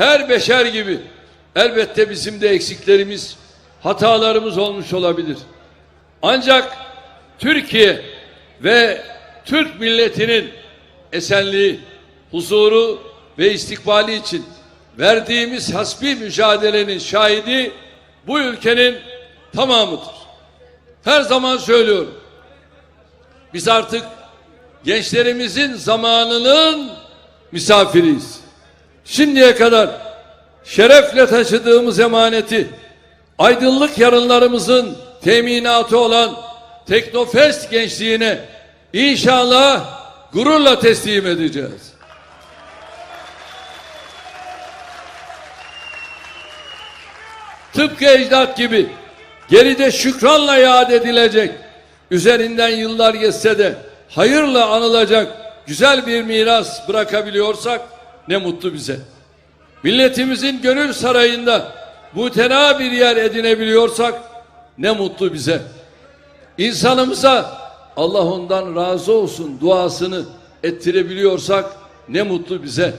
her beşer gibi elbette bizim de eksiklerimiz, hatalarımız olmuş olabilir. Ancak Türkiye ve Türk milletinin esenliği, huzuru ve istikbali için verdiğimiz hasbi mücadelenin şahidi bu ülkenin tamamıdır. Her zaman söylüyorum. Biz artık gençlerimizin zamanının misafiriyiz. Şimdiye kadar şerefle taşıdığımız emaneti aydınlık yarınlarımızın teminatı olan Teknofest gençliğine inşallah gururla teslim edeceğiz. Tıpkı ecdat gibi geride şükranla yad edilecek, üzerinden yıllar geçse de hayırla anılacak güzel bir miras bırakabiliyorsak ne mutlu bize. Milletimizin gönül sarayında mutena bir yer edinebiliyorsak ne mutlu bize. İnsanımıza Allah ondan razı olsun duasını ettirebiliyorsak ne mutlu bize.